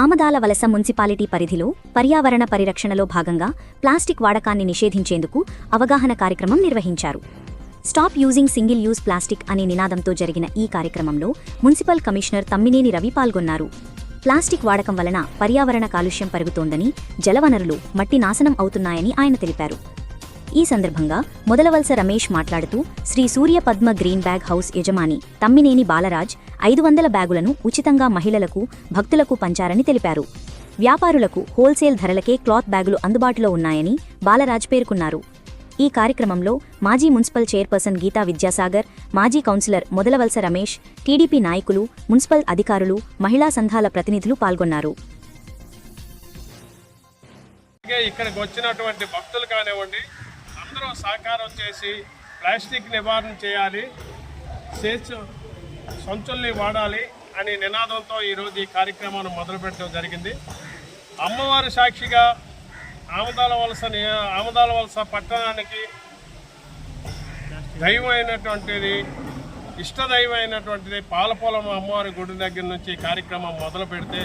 ఆమదాల వలస మున్సిపాలిటీ పరిధిలో పర్యావరణ పరిరక్షణలో భాగంగా ప్లాస్టిక్ వాడకాన్ని నిషేధించేందుకు అవగాహన కార్యక్రమం నిర్వహించారు. Stop using single use plastic అనే నినాదంతో జరిగిన ఈ కార్యక్రమంలో మున్సిపల్ కమిషనర్ తమ్మినేని రవి పాల్గొన్నారు. ప్లాస్టిక్ వాడకం వలన పర్యావరణ కాలుష్యం పెరుగుతోందని జలవనరులు మట్టి నాశనం అవుతున్నాయని ఆయన తెలిపారు. ఈ సందర్భంగా మొదలవలస రమేష్ మాట్లాడుతూ Sri Surya Padma green bag house యజమాని తమ్మినేని బాలరాజ్ ఐదు వందల బ్యాగులను ఉచితంగా మహిళలకు భక్తులకు పంచారని తెలిపారు. వ్యాపారులకు హోల్సేల్ ధరలకే క్లాత్ బ్యాగులు అందుబాటులో ఉన్నాయని బాలరాజ్ పేర్కొన్నారు. ఈ కార్యక్రమంలో మాజీ మున్సిపల్ చైర్పర్సన్ గీతా విద్యాసాగర్ మాజీ కౌన్సిలర్ మొదలవలస రమేష్ టీడీపీ నాయకులు మున్సిపల్ అధికారులు మహిళా సంఘాల ప్రతినిధులు పాల్గొన్నారు. ఇక్కడికి వచ్చినటువంటి భక్తులు కానివ్వండి అందరూ సహకారం చేసి ప్లాస్టిక్ నివారణ చేయాలి స్వేచ్ఛ సంచుల్ని వాడాలి అనే నినాదంతో ఈరోజు ఈ కార్యక్రమాన్ని మొదలుపెట్టడం జరిగింది. అమ్మవారి సాక్షిగా ఆమదాల వలస ఆమదాల వలస పట్టణానికి దైవం అయినటువంటిది ఇష్టదైవం అయినటువంటిది పాలపొలం అమ్మవారి గుడి దగ్గర నుంచి ఈ కార్యక్రమం మొదలు పెడితే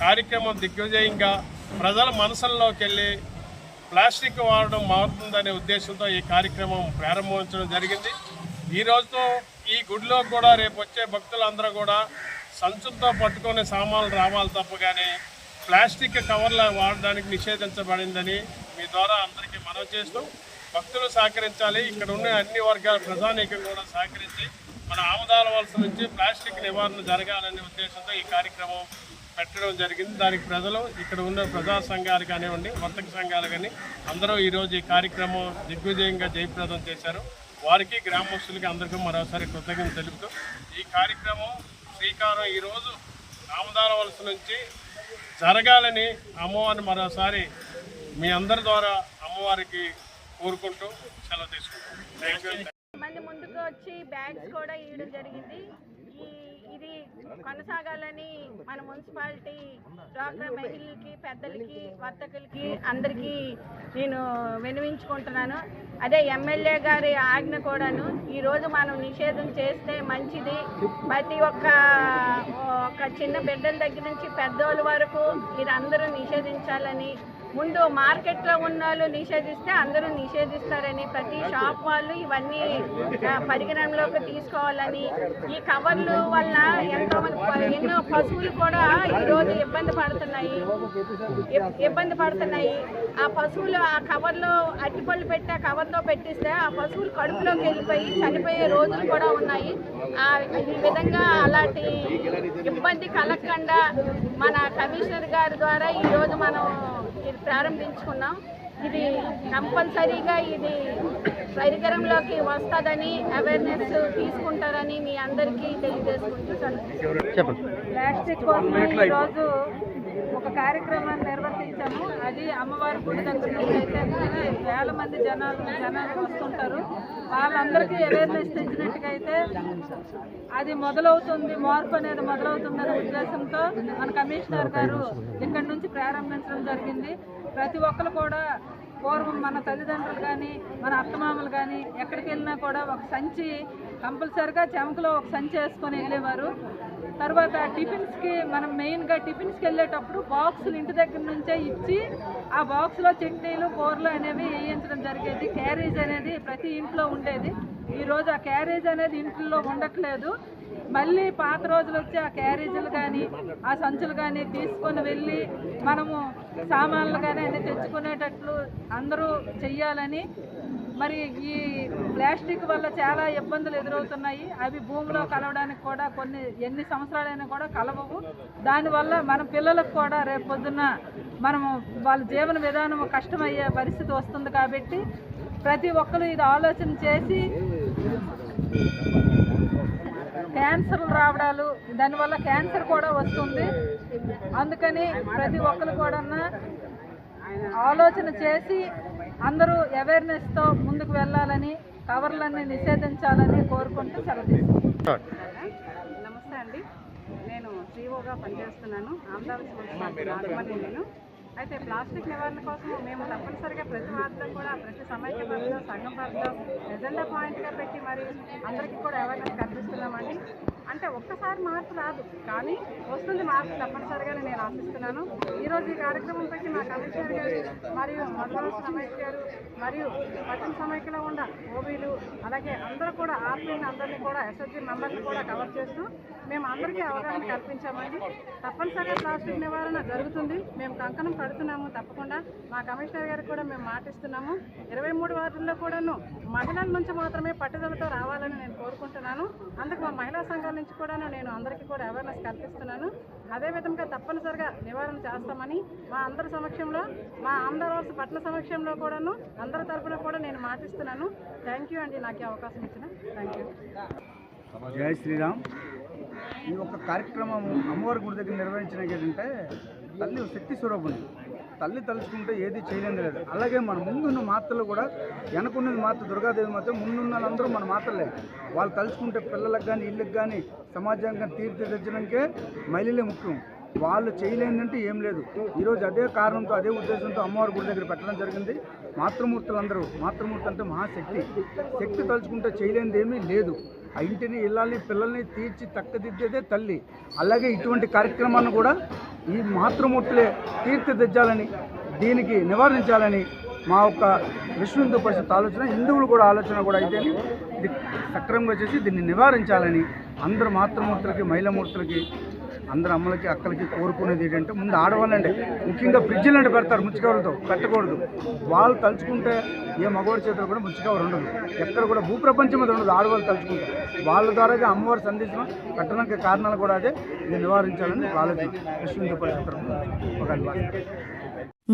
కార్యక్రమం దిగ్విజయంగా ప్రజల మనసుల్లోకి వెళ్ళి ప్లాస్టిక్ వాడడం మారుతుందనే ఉద్దేశంతో ఈ కార్యక్రమం ప్రారంభించడం జరిగింది. ఈ రోజుతో ఈ గుడిలో కూడా రేపు వచ్చే భక్తులందరూ కూడా సంచులతో పట్టుకునే సామాన్లు రావాలి తప్ప కానీ ప్లాస్టిక్ కవర్లు వాడడానికి నిషేధించబడిందని మీ ద్వారా అందరికీ మనవి చేస్తూ భక్తులు సహకరించాలి. ఇక్కడ ఉన్న అన్ని వర్గాల ప్రజానీకం కూడా సహకరించి మన ఆముదాల వలస నుంచి ప్లాస్టిక్ నివారణ జరగాలనే ఉద్దేశంతో ఈ కార్యక్రమం పెట్టడం జరిగింది. దానికి ప్రజలు ఇక్కడ ఉన్న ప్రజా సంఘాలు కానివ్వండి వర్తక సంఘాలు కానీ అందరూ ఈరోజు ఈ కార్యక్రమం దిగ్విజయంగా జయప్రదం చేశారు. వారికి గ్రామస్తులకి అందరికీ మరోసారి కృతజ్ఞత తెలుపుతూ ఈ కార్యక్రమం శ్రీకారం ఈరోజు ఆమదాల వలస నుంచి జరగాలని అమ్మవారిని మరోసారి మీ అందరి ద్వారా అమ్మవారికి కోరుకుంటూ సెలవు తీసుకుంటాం మంది ముందుకు వచ్చి బ్యాగ్స్ కూడా ఇవ్వడం జరిగింది. ఇది కొనసాగాలని మన మున్సిపాలిటీ డ్వాక్రా మహిళలకి పెద్దలకి వర్తకులకి అందరికీ నేను వినవించుకుంటున్నాను అదే ఎమ్మెల్యే గారి ఆజ్ఞ కూడాను ఈరోజు మనం నిషేధం చేస్తే మంచిది. ప్రతి ఒక్క ఒక చిన్న బిడ్డల దగ్గర నుంచి పెద్దోళ్ళ వరకు మీరందరూ నిషేధించాలని ముందు మార్కెట్లో ఉన్న వాళ్ళు నిషేధిస్తే అందరూ నిషేధిస్తారని ప్రతి షాప్ వాళ్ళు ఇవన్నీ ఆ, పరిగణనలోకి తీసుకోవాలని. ఈ కవర్లు వల్ల ఎంతో మంది ఎన్నో పశువులు కూడా ఈరోజు ఇబ్బంది పడుతున్నాయి. ఇబ్బంది పడుతున్నాయి. ఆ పశువులు ఆ కవర్లో అట్టిపళ్ళు పెట్టి ఆ కవర్లో పెట్టిస్తే ఆ పశువులు కడుపులోకి వెళ్ళిపోయి చనిపోయే రోజులు కూడా ఉన్నాయి. ఆ ఈ విధంగా అలాంటి ఇబ్బంది కలగకుండా మన కమిషనర్ గారి ద్వారా ఈరోజు మనం ప్రారంభించుకున్నాం. ఇది కంపల్సరీగా ఇది పరికరంలోకి వస్తుందని అవేర్నెస్ తీసుకుంటారని మీ అందరికీ తెలియజేసుకుంటున్నాను. ప్లాస్టిక్ కోసం ఈరోజు ఒక కార్యక్రమాన్ని నిర్వర్తించాము. అది అమ్మవారి గుడి దగ్గర నుంచి అయితే వేల మంది జనాలు జనాలు వస్తుంటారు. వాళ్ళందరికీ అవేర్నెస్ తెచ్చినట్టుగా అయితే అది మొదలవుతుంది మార్పు అనేది మొదలవుతుందనే ఉద్దేశంతో మన కమిషనర్ గారు ఇక్కడి నుంచి ప్రారంభించడం జరిగింది. ప్రతి ఒక్కరు కూడా పూర్వం మన తల్లిదండ్రులు కానీ మన అత్తమామలు కానీ ఎక్కడికి వెళ్ళినా కూడా ఒక సంచి కంపల్సరిగా చెమకలో ఒక సంచి వేసుకొని వెళ్ళేవారు. తర్వాత టిఫిన్స్కి మనం మెయిన్గా టిఫిన్స్కి వెళ్ళేటప్పుడు బాక్సులు ఇంటి దగ్గర నుంచే ఇచ్చి ఆ బాక్స్లో చట్నీలు కూరలు అనేవి వేయించడం జరిగేది. క్యారేజ్ అనేది ప్రతి ఇంట్లో ఉండేది. ఈరోజు ఆ క్యారేజ్ అనేది ఇంట్లో ఉండట్లేదు. మళ్ళీ పాత రోజులు వచ్చి ఆ క్యారేజీలు కానీ ఆ సంచులు కానీ తీసుకొని వెళ్ళి మనము సామాన్లు కానీ అన్నీ తెచ్చుకునేటట్లు అందరూ చెయ్యాలని. మరి ఈ ప్లాస్టిక్ వల్ల చాలా ఇబ్బందులు ఎదురవుతున్నాయి. అవి భూమిలో కలవడానికి కూడా కొన్ని ఎన్ని సంవత్సరాలైనా కూడా కలవవు. దానివల్ల మన పిల్లలకు కూడా రేపు పొద్దున్న మనము వాళ్ళ జీవన విధానం కష్టమయ్యే పరిస్థితి వస్తుంది కాబట్టి ప్రతి ఒక్కరు ఇది ఆలోచన చేసి క్యాన్సర్లు రావడాలు దానివల్ల క్యాన్సర్ కూడా వస్తుంది. అందుకని ప్రతి ఒక్కరు కూడా ఆలోచన చేసి అందరూ అవేర్నెస్తో ముందుకు వెళ్ళాలని కవర్లన్నీ నిషేధించాలని కోరుకుంటూ సెలవు నమస్తే అండి. నేను సిఓగా పనిచేస్తున్నాను. ఆంధ్రప్రదేశ్ నేను. అయితే ప్లాస్టిక్ నివారణ కోసం మేము తప్పనిసరిగా ప్రతి వార్తలో కూడా ప్రతి సమైక్య పరిధిలో సంఘం పరిధిలో ఎజెండా పాయింట్గా పెట్టి మరి అందరికీ కూడా అవేర్నెస్ కల్పిస్తున్నామండి. అంటే ఒక్కసారి మార్పు రాదు కానీ వస్తుంది మార్పు తప్పనిసరిగానే నేను ఆశిస్తున్నాను. ఈరోజు ఈ కార్యక్రమం పెట్టి మా కమిషనర్ గారు మరియు మధురాసు సమైక్య గారు మరియు పట్టణ సమైక్యలో ఉన్న ఓబీలు అలాగే అందరూ కూడా ఆర్మీని అందరినీ కూడా ఎస్ఎస్జీ మెంబర్ని కూడా కవర్ చేస్తూ మేము అందరికీ అవగాహన కల్పించామండి. తప్పనిసరిగా ప్లాస్టిక్ నివారణ జరుగుతుంది. మేము కంకణం పడుతున్నాము తప్పకుండా. మా కమిషనర్ గారికి కూడా మేము మాటిస్తున్నాము. ఇరవై మూడు వార్డుల్లో కూడాను మహిళల నుంచి మాత్రమే పట్టుదలతో రావాలని నేను కోరుకుంటున్నాను. అందుకు మా మహిళా సంఘాల నుంచి కూడాను నేను అందరికీ కూడా అవేర్నెస్ కల్పిస్తున్నాను. అదేవిధంగా తప్పనిసరిగా నివారణ చేస్తామని మా అందరి సమక్షంలో మా ఆంధ్రవాసి పట్టణ సమక్షంలో కూడాను అందరి తరఫున కూడా నేను మాటిస్తున్నాను. థ్యాంక్ యూ అండి. నాకు అవకాశం ఇచ్చిన. థ్యాంక్ యూ జై శ్రీరామ్. ఈ యొక్క కార్యక్రమం అమ్మవారి గుడి దగ్గర నిర్వహించిన ఏంటంటే తల్లి శక్తి స్వరూపం. తల్లి తలుచుకుంటే ఏది చేయలేదు లేదు. అలాగే మన ముందున్న మాత్రలు కూడా వెనకున్నది మాత్రం దుర్గాదేవి మాత్రం ముందున్న అందరూ మన మాత్రలే. వాళ్ళు తలుచుకుంటే పిల్లలకు కానీ ఇళ్ళకి కానీ సమాజానికి కానీ తీర్చిదిద్దడానికే మహిళలే ముఖ్యం. వాళ్ళు చేయలేదంటే ఏం లేదు. ఈరోజు అదే కారణంతో అదే ఉద్దేశంతో అమ్మవారి గుడి దగ్గర పెట్టడం జరిగింది. మాతృమూర్తులందరూ మాతృమూర్తి అంటే మహాశక్తి. శక్తి తలుచుకుంటే చేయలేనిది ఏమీ లేదు. ఆ ఇంటిని ఇళ్ళని పిల్లల్ని తీర్చి తక్కదిద్దేదే తల్లి. అలాగే ఇటువంటి కార్యక్రమాన్ని కూడా ఈ మాతృమూర్తులే తీర్చిదిద్దాలని దీనికి నివారించాలని మా యొక్క విశ్వ హిందూ పరిషత్ ఆలోచన హిందువులు కూడా ఆలోచన కూడా అయితే ఇది సక్రమంగా చేసి దీన్ని నివారించాలని అందరు మాతృమూర్తులకి మహిళామూర్తులకి అందరు అమ్మలకి అక్కలకి కోరుకునేది ఏంటంటే ముందు ఆడవాళ్ళండి ముఖ్యంగా ఫ్రిడ్జ్లు అంటే పెడతారు ముచ్చికవర్లతో పెట్టకూడదు. వాళ్ళు తలుచుకుంటే ఏ మగవాడి చేతిలో కూడా ముచ్చికవర్ ఉండదు. ఎక్కడ కూడా భూప్రపంచం అది ఉండదు ఆడవాళ్ళు తలుచుకుంటారు వాళ్ళ ద్వారాగా అమ్మవారి సందేశం పెట్టడానికి కారణాలు కూడా అదే. ఇది నివారించాలని ఒక ఆలోచన విశ్వ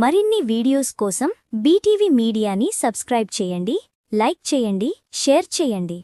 మరిన్ని వీడియోస్ కోసం బీటీవీ మీడియాని సబ్స్క్రైబ్ చేయండి లైక్ చేయండి షేర్ చేయండి.